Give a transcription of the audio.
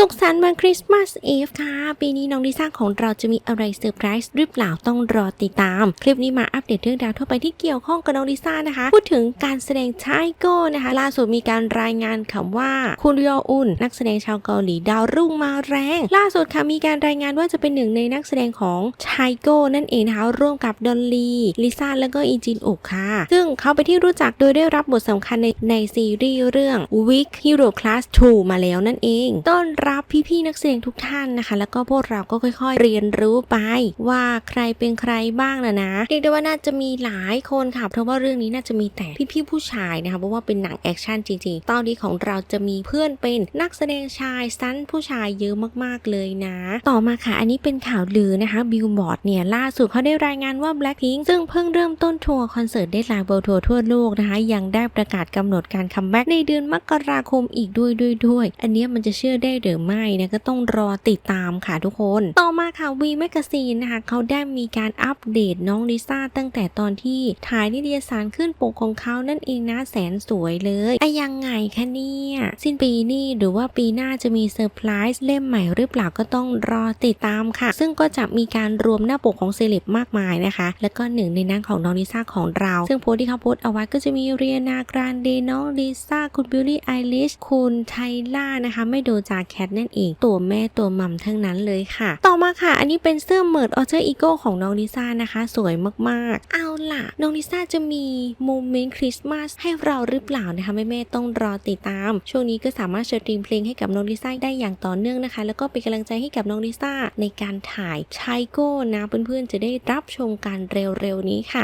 สุขสันต์วันคริสต์มาสเอฟค่ะ ปีนี้น้องลิซ่าของเราจะมีอะไรเซอร์ไพรส์หรือเปล่าต้องรอติดตาม คลิปนี้มาอัปเดตเรื่องราวทั่วไปที่เกี่ยวข้องกับน้องลิซ่านะคะ พูดถึงการแสดงชายโก้นะคะ ล่าสุดมีการรายงานคำว่าคุณยออุนนักแสดงชาวเกาหลีดาวรุ่งมาแรง ล่าสุดค่ะมีการรายงานว่าจะเป็นหนึ่งในนักแสดงของชายโก้นั่นเองนะคะร่วมกับดอลลีลิซ่าแล้วก็อีจินอุกค่ะ ซึ่งเขาไปที่รู้จักโดยได้รับบทสำคัญในในซีรีส์เรื่อง Week Hero Class 2 มาแล้วนั่นเองต้นรับพี่ๆนักแสดงทุกท่านนะคะ แล้วก็พวกเราก็ค่อย ๆ เรียนรู้ไปว่าใครเป็นใครบ้างนะนะเรียกได้ว่าน่าจะมีหลายคนค่ะเพราะว่าเรื่องนี้น่าจะมีแต่พี่ๆผู้ชายนะคะเพราะว่าเป็นหนังแอคชั่นจริงๆตอนนี้ของเราจะมีเพื่อนเป็นนักแสดงชายสั้นผู้ชายเยอะมากๆเลยนะ ต่อมาค่ะ อันนี้เป็นข่าวลือนะคะบิลบอร์ดเนี่ยล่าสุดเขาได้รายงานว่า Blackpink ซึ่งเพิ่งเริ่มต้นทัวร์คอนเสิร์ตได้ลาเบิลทัวร์ทั่วโลกนะคะ ยังได้ประกาศกำหนดการคัมแบ็กในเดือนมกราคมอีกด้วยด้วยด้วย อันเนี้ยมันจะเชื่อได้หรือไม่นะก็ต้องรอติดตามค่ะทุกคน ต่อมาค่ะวีแมกซีนนะคะเขาได้มีการอัปเดตน้องลิซ่าตั้งแต่ตอนที่ถ่ายนิตยสารขึ้นปกของเขานั่นเองนะแสนสวยเลยอะยังไงคะเนี่ย สิ้นปีนี้หรือว่าปีหน้าจะมีเซอร์ไพรส์เล่มใหม่หรือเปล่าก็ต้องรอติดตามค่ะ ซึ่งก็จะมีการรวมหน้าปกของเซเลบมากมายนะคะ แล้วก็หนึ่งในนั้นของน้องลิซ่าของเรา ซึ่งโพสที่เขาโพสเอาไว้ก็จะมีเรียนากรานเดน้องลิซ่าคุณบิลลี่ไอริชคุณไทล่านะคะ ไม่โดจากแคทนั่นเอง ตัวแม่ตัวมัมทั้งนั้นเลยค่ะ ต่อมาค่ะ อันนี้เป็นเสื้อเมิร์ดออเ r อร์อีโก้ของน้องลิซ่านะคะ สวยมากๆ เอาล่ะ น้องลิซ่าจะมีโมเมนต์คริสต์มาสให้เราหรือเปล่านะคะแม่ๆต้องรอติดตาม ช่วงนี้ก็สามารถสตรีมเพลงให้กับน้องลิซ่าได้อย่างต่อเนื่องนะคะ แล้วก็เป็นกำลังใจให้กับน้องลิซ่าในการถ่ายชายโก้นะเพื่อนๆจะได้รับชมกันเร็วๆนี้ค่ะ